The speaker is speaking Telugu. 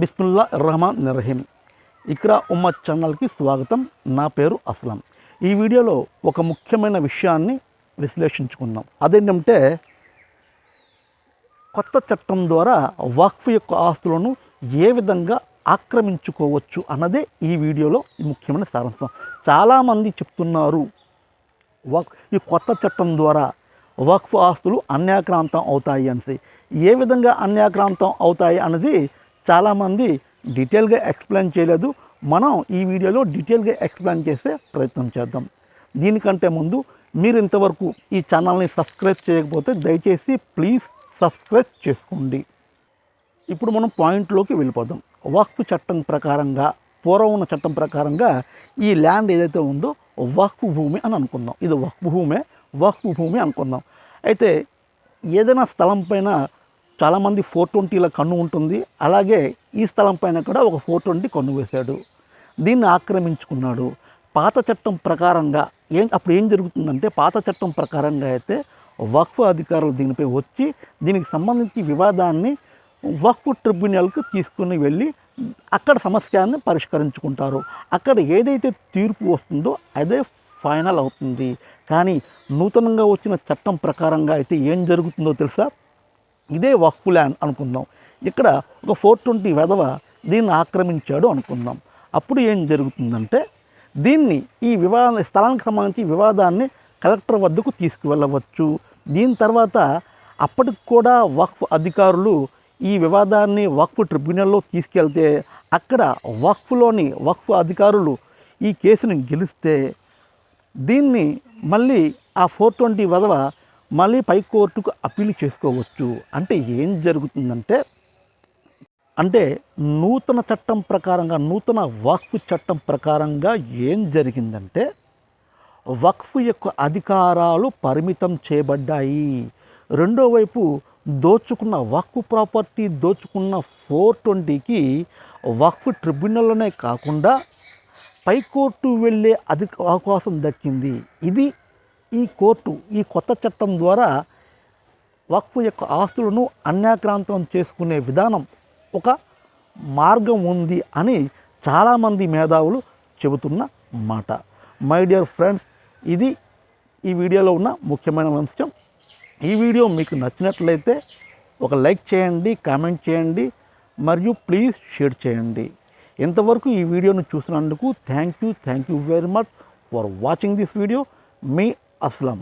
బిస్మిల్లా రహమాన్ నిర్రహీం ఇక్రా ఉమ్మత్ ఛానల్కి స్వాగతం. నా పేరు అస్లం. ఈ వీడియోలో ఒక ముఖ్యమైన విషయాన్ని విశ్లేషించుకుందాం. అదేంటంటే కొత్త చట్టం ద్వారా వక్ఫ్ యొక్క ఆస్తులను ఏ విధంగా ఆక్రమించుకోవచ్చు అన్నదే ఈ వీడియోలో ముఖ్యమైన సారాంశం. చాలామంది చెప్తున్నారు వక్ ఈ కొత్త చట్టం ద్వారా వక్ఫ్ ఆస్తులు అన్యాక్రాంతం అవుతాయి అనేసి. ఏ విధంగా అన్యాక్రాంతం అవుతాయి అన్నది చాలామంది డీటెయిల్గా ఎక్స్ప్లెయిన్ చేయలేదు. మనం ఈ వీడియోలో డీటెయిల్గా ఎక్స్ప్లెయిన్ చేసే ప్రయత్నం చేద్దాం. దీనికంటే ముందు మీరు ఇంతవరకు ఈ ఛానల్ని సబ్స్క్రైబ్ చేయకపోతే దయచేసి ప్లీజ్ సబ్స్క్రైబ్ చేసుకోండి. ఇప్పుడు మనం పాయింట్లోకి వెళ్ళిపోదాం. వక్ఫ్ చట్టం ప్రకారంగా పూర్వం ఉన్న చట్టం ప్రకారంగా ఈ ల్యాండ్ ఏదైతే ఉందో వక్ఫ్ భూమి అని అనుకుందాం. ఇది వక్ఫ్ భూమే వక్ఫ్ భూమి అనుకుందాం. అయితే ఏదైనా స్థలం పైన చాలామంది ఫోర్ ట్వంటీల కన్ను ఉంటుంది. అలాగే ఈ స్థలం పైన కూడా ఒక ఫోర్ ట్వంటీ కన్ను వేశాడు. దీన్ని ఆక్రమించుకున్నాడు. పాత చట్టం ప్రకారంగా ఏం అప్పుడు ఏం జరుగుతుందంటే పాత చట్టం ప్రకారంగా అయితే వక్ఫ్ అధికారులు దీనిపై వచ్చి దీనికి సంబంధించి వివాదాన్ని వక్ఫ్ ట్రిబ్యునల్కి తీసుకుని వెళ్ళి అక్కడ సమస్యని పరిష్కరించుకుంటారు. అక్కడ ఏదైతే తీర్పు వస్తుందో అదే ఫైనల్ అవుతుంది. కానీ నూతనంగా వచ్చిన చట్టం ప్రకారంగా అయితే ఏం జరుగుతుందో తెలుసా? ఇదే వక్ఫ్ ల్యాండ్ అనుకుందాం. ఇక్కడ ఒక ఫోర్ ట్వంటీ వెధవ దీన్ని ఆక్రమించాడు అనుకుందాం. అప్పుడు ఏం జరుగుతుందంటే దీన్ని ఈ వివాద స్థలానికి సంబంధించి వివాదాన్ని కలెక్టర్ వద్దకు తీసుకువెళ్ళవచ్చు. దీని తర్వాత అప్పటికి కూడా వక్ఫ్ అధికారులు ఈ వివాదాన్ని వక్ఫ్ ట్రిబ్యునల్లో తీసుకెళ్తే అక్కడ వక్ఫ్లోని వక్ఫ్ అధికారులు ఈ కేసును గెలిస్తే దీన్ని మళ్ళీ ఆ ఫోర్ ట్వంటీ వదవ మళ్ళీ పై కోర్టుకు అప్పీల్ చేసుకోవచ్చు. అంటే ఏం జరుగుతుందంటే అంటే నూతన చట్టం ప్రకారంగా నూతన వక్ఫ్ చట్టం ప్రకారంగా ఏం జరిగిందంటే వక్ఫ్ యొక్క అధికారాలు పరిమితం చేయబడ్డాయి. రెండో వైపు దోచుకున్న వక్ఫ్ ప్రాపర్టీ దోచుకున్న ఫోర్ ట్వంటీకి వక్ఫ్ ట్రిబ్యునల్లోనే కాకుండా పైకోర్టు వెళ్ళే అధిక అవకాశం దక్కింది. ఇది ఈ కోర్టు ఈ కొత్త చట్టం ద్వారా వక్ఫ్ యొక్క ఆస్తులను అన్యాక్రాంతం చేసుకునే విధానం ఒక మార్గం ఉంది అని చాలామంది మేధావులు చెబుతున్న మాట. మై డియర్ ఫ్రెండ్స్ ఇది ఈ వీడియోలో ఉన్న ముఖ్యమైన అంశం. ఈ వీడియో మీకు నచ్చినట్లయితే ఒక లైక్ చేయండి కామెంట్ చేయండి మరియు ప్లీజ్ షేర్ చేయండి. ఇంతవరకు ఈ వీడియోను చూసినందుకు thank you thank you very much for watching this video. Me Aslam